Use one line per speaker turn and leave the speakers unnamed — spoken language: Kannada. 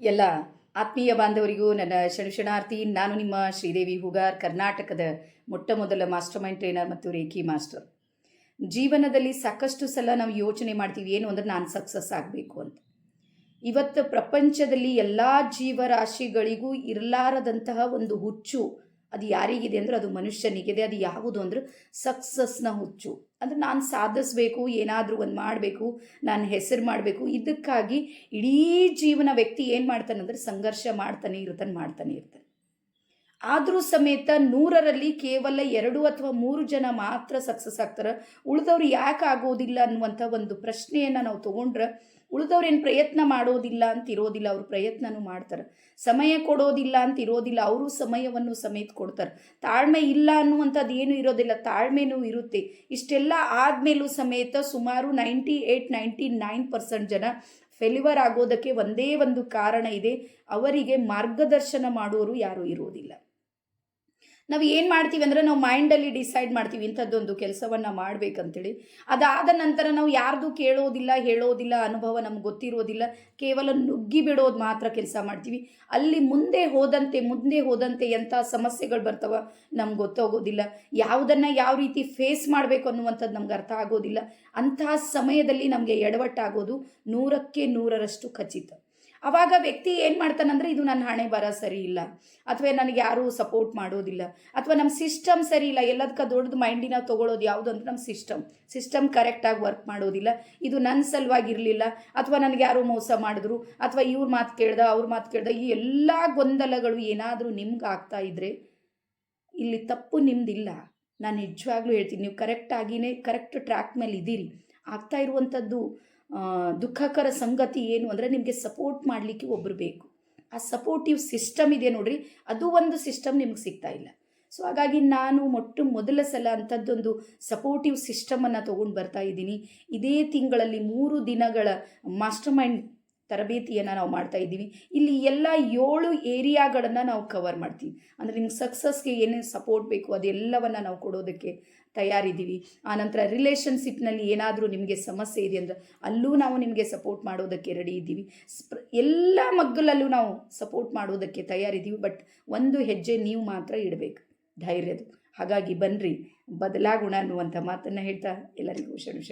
ಎಲ್ಲ ಆತ್ಮೀಯ ಬಾಂಧವರಿಗೂ ನನ್ನ ಶರಣಾರ್ಥಿ ನಾನು ನಿಮ್ಮ ಶ್ರೀದೇವಿ ಹುಗಾರ್, ಕರ್ನಾಟಕದ ಮೊಟ್ಟ ಮೊದಲ ಮಾಸ್ಟರ್ ಮೈಂಡ್ ಟ್ರೈನರ್ ಮತ್ತು ರೇಖಿ ಮಾಸ್ಟರ್. ಜೀವನದಲ್ಲಿ ಸಾಕಷ್ಟು ಸಲ ನಾವು ಯೋಚನೆ ಮಾಡ್ತೀವಿ, ಏನು ಅಂದರೆ ನಾನು ಸಕ್ಸಸ್ ಆಗಬೇಕು ಅಂತ. ಇವತ್ತು ಪ್ರಪಂಚದಲ್ಲಿ ಎಲ್ಲ ಜೀವರಾಶಿಗಳಿಗೂ ಇರಲಾರದಂತಹ ಒಂದು ಹುಚ್ಚು ಅದು ಯಾರಿಗಿದೆ ಅಂದರೆ ಅದು ಮನುಷ್ಯನಿಗಿದೆ, ಅದು ಯಾವುದು ಅಂದರೆ ಸಕ್ಸಸ್ನ ಹುಚ್ಚು. ಅಂದರೆ ನಾನು ಸಾಧಿಸ್ಬೇಕು, ಏನಾದರೂ ಒಂದು ಮಾಡಬೇಕು, ನಾನು ಹೆಸರು ಮಾಡಬೇಕು, ಇದಕ್ಕಾಗಿ ಇಡೀ ಜೀವನ ವ್ಯಕ್ತಿ ಏನು ಮಾಡ್ತಾನೆ ಅಂದರೆ ಸಂಘರ್ಷ ಮಾಡ್ತಾನೆ, ಇರ್ತಾನೆ ಮಾಡ್ತಾನೆ ಇರ್ತಾನೆ. ಆದರೂ ಸಮೇತ ನೂರರಲ್ಲಿ ಕೇವಲ ಎರಡು ಅಥವಾ ಮೂರು ಜನ ಮಾತ್ರ ಸಕ್ಸಸ್ ಆಗ್ತಾರೆ. ಉಳಿದವ್ರು ಯಾಕೆ ಆಗೋದಿಲ್ಲ ಅನ್ನುವಂಥ ಒಂದು ಪ್ರಶ್ನೆಯನ್ನು ನಾವು ತೊಗೊಂಡ್ರೆ ಉಳಿದವ್ರು ಏನು ಪ್ರಯತ್ನ ಮಾಡೋದಿಲ್ಲ ಅಂತ ಇರೋದಿಲ್ಲ ಅವ್ರು ಪ್ರಯತ್ನನೂ ಮಾಡ್ತಾರೆ. ಸಮಯ ಕೊಡೋದಿಲ್ಲ ಅಂತ ಇರೋದಿಲ್ಲ ಅವರು ಸಮಯವನ್ನು ಸಮೇತ ಕೊಡ್ತಾರೆ. ತಾಳ್ಮೆ ಇಲ್ಲ ಅನ್ನುವಂಥದ್ದು ಏನು ಇರೋದಿಲ್ಲ, ತಾಳ್ಮೆನೂ ಇರುತ್ತೆ. ಇಷ್ಟೆಲ್ಲ ಆದಮೇಲೂ ಸಮೇತ ಸುಮಾರು ninety eight ninety nine percent ಜನ ಫೆಲಿವರ್ ಆಗೋದಕ್ಕೆ ಒಂದೇ ಒಂದು ಕಾರಣ ಇದೆ, ಅವರಿಗೆ ಮಾರ್ಗದರ್ಶನ ಮಾಡುವರು ಯಾರೂ ಇರೋದಿಲ್ಲ. ನಾವು ಏನು ಮಾಡ್ತೀವಿ ಅಂದರೆ ನಾವು ಮೈಂಡಲ್ಲಿ ಡಿಸೈಡ್ ಮಾಡ್ತೀವಿ ಇಂಥದ್ದೊಂದು ಕೆಲಸವನ್ನು ಮಾಡಬೇಕಂತೇಳಿ. ಅದಾದ ನಂತರ ನಾವು ಯಾರ್ದು ಕೇಳೋದಿಲ್ಲ, ಹೇಳೋದಿಲ್ಲ, ಅನುಭವ ನಮ್ಗೆ ಗೊತ್ತಿರೋದಿಲ್ಲ, ಕೇವಲ ನುಗ್ಗಿ ಬಿಡೋದು ಮಾತ್ರ ಕೆಲಸ ಮಾಡ್ತೀವಿ. ಅಲ್ಲಿ ಮುಂದೆ ಹೋದಂತೆ ಮುಂದೆ ಹೋದಂತೆ ಎಂಥ ಸಮಸ್ಯೆಗಳು ಬರ್ತವ ನಮ್ಗೆ ಗೊತ್ತಾಗೋದಿಲ್ಲ. ಯಾವುದನ್ನು ಯಾವ ರೀತಿ ಫೇಸ್ ಮಾಡಬೇಕು ಅನ್ನುವಂಥದ್ದು ನಮ್ಗೆ ಅರ್ಥ ಆಗೋದಿಲ್ಲ. ಅಂತಹ ಸಮಯದಲ್ಲಿ ನಮಗೆ ಎಡವಟ್ಟಾಗೋದು ನೂರಕ್ಕೆ ನೂರರಷ್ಟು ಖಚಿತ. ಆವಾಗ ವ್ಯಕ್ತಿ ಏನು ಮಾಡ್ತಾನಂದ್ರೆ ಇದು ನನ್ನ ಹಣೆ ಬರ ಸರಿ ಇಲ್ಲ. ಅಥವಾ ನನಗೆ ಯಾರೂ ಸಪೋರ್ಟ್ ಮಾಡೋದಿಲ್ಲ. ಅಥವಾ ನಮ್ಮ ಸಿಸ್ಟಮ್ ಸರಿ ಇಲ್ಲ. ಎಲ್ಲದಕ್ಕ ದೊಡ್ಡದು ಮೈಂಡಿನ ತಗೊಳ್ಳೋದು ಯಾವುದು ಅಂದ್ರೆ ನಮ್ಮ ಸಿಸ್ಟಮ್ ಸಿಸ್ಟಮ್ ಕರೆಕ್ಟಾಗಿ ವರ್ಕ್ ಮಾಡೋದಿಲ್ಲ. ಇದು ನನ್ನ ಸಲುವಾಗಿರಲಿಲ್ಲ. ಅಥವಾ ನನಗೆ ಯಾರು ಮೋಸ ಮಾಡಿದ್ರು. ಅಥವಾ ಇವ್ರ ಮಾತು ಕೇಳ್ದ, ಅವ್ರ ಮಾತು ಕೇಳ್ದ, ಈ ಎಲ್ಲ ಗೊಂದಲಗಳು ಏನಾದರೂ ನಿಮ್ಗೆ ಆಗ್ತಾ ಇದ್ದರೆ ಇಲ್ಲಿ ತಪ್ಪು ನಿಮ್ದಿಲ್ಲ. ನಾನು ನಿಜವಾಗ್ಲೂ ಹೇಳ್ತೀನಿ, ನೀವು ಕರೆಕ್ಟಾಗಿಯೇ ಕರೆಕ್ಟ್ ಟ್ರ್ಯಾಕ್ ಮೇಲೆ ಇದ್ದೀರಿ. ಆಗ್ತಾ ಇರುವಂಥದ್ದು ದುಃಖಕರ ಸಂಗತಿ ಏನು ಅಂದರೆ ನಿಮಗೆ ಸಪೋರ್ಟ್ ಮಾಡಲಿಕ್ಕೆ ಒಬ್ಬರು ಬೇಕು. ಆ ಸಪೋರ್ಟಿವ್ ಸಿಸ್ಟಮ್ ಇದೆ ನೋಡ್ರಿ, ಅದು ಒಂದು ಸಿಸ್ಟಮ್ ನಿಮ್ಗೆ ಸಿಗ್ತಾ ಇಲ್ಲ. ಸೊ ಹಾಗಾಗಿ ನಾನು ಮೊಟ್ಟ ಮೊದಲ ಸಲ ಅಂಥದ್ದೊಂದು ಸಪೋರ್ಟಿವ್ ಸಿಸ್ಟಮನ್ನು ತೊಗೊಂಡು ಬರ್ತಾ ಇದ್ದೀನಿ. ಇದೇ ತಿಂಗಳಲ್ಲಿ ಮೂರು ದಿನಗಳ ಮಾಸ್ಟರ್ ಮೈಂಡ್ ತರಬೇತಿಯನ್ನು ನಾವು ಮಾಡ್ತಾ ಇದ್ದೀವಿ. ಇಲ್ಲಿ ಎಲ್ಲ ಏಳು ಏರಿಯಾಗಳನ್ನು ನಾವು ಕವರ್ ಮಾಡ್ತೀವಿ. ಅಂದರೆ ನಿಮ್ಗೆ ಸಕ್ಸಸ್ಗೆ ಏನೇನು ಸಪೋರ್ಟ್ ಬೇಕು ಅದೆಲ್ಲವನ್ನು ನಾವು ಕೊಡೋದಕ್ಕೆ ತಯಾರಿದ್ದೀವಿ. ಆನಂತರ ರಿಲೇಷನ್ಶಿಪ್ನಲ್ಲಿ ಏನಾದರೂ ನಿಮಗೆ ಸಮಸ್ಯೆ ಇದೆ ಅಂದರೆ ಅಲ್ಲೂ ನಾವು ನಿಮಗೆ ಸಪೋರ್ಟ್ ಮಾಡೋದಕ್ಕೆ ರೆಡಿ ಇದ್ದೀವಿ. ಎಲ್ಲ ಮಗ್ಗಲಲ್ಲೂ ನಾವು ಸಪೋರ್ಟ್ ಮಾಡೋದಕ್ಕೆ ತಯಾರಿದ್ದೀವಿ. ಬಟ್ ಒಂದು ಹೆಜ್ಜೆ ನೀವು ಮಾತ್ರ ಇಡಬೇಕು. ಧೈರ್ಯದು. ಹಾಗಾಗಿ ಬನ್ನಿರಿ ಬದಲಾಗೋಣ ಅನ್ನುವಂಥ ಮಾತನ್ನು ಹೇಳ್ತಾ ಎಲ್ಲರಿಗೂ ಶರಣು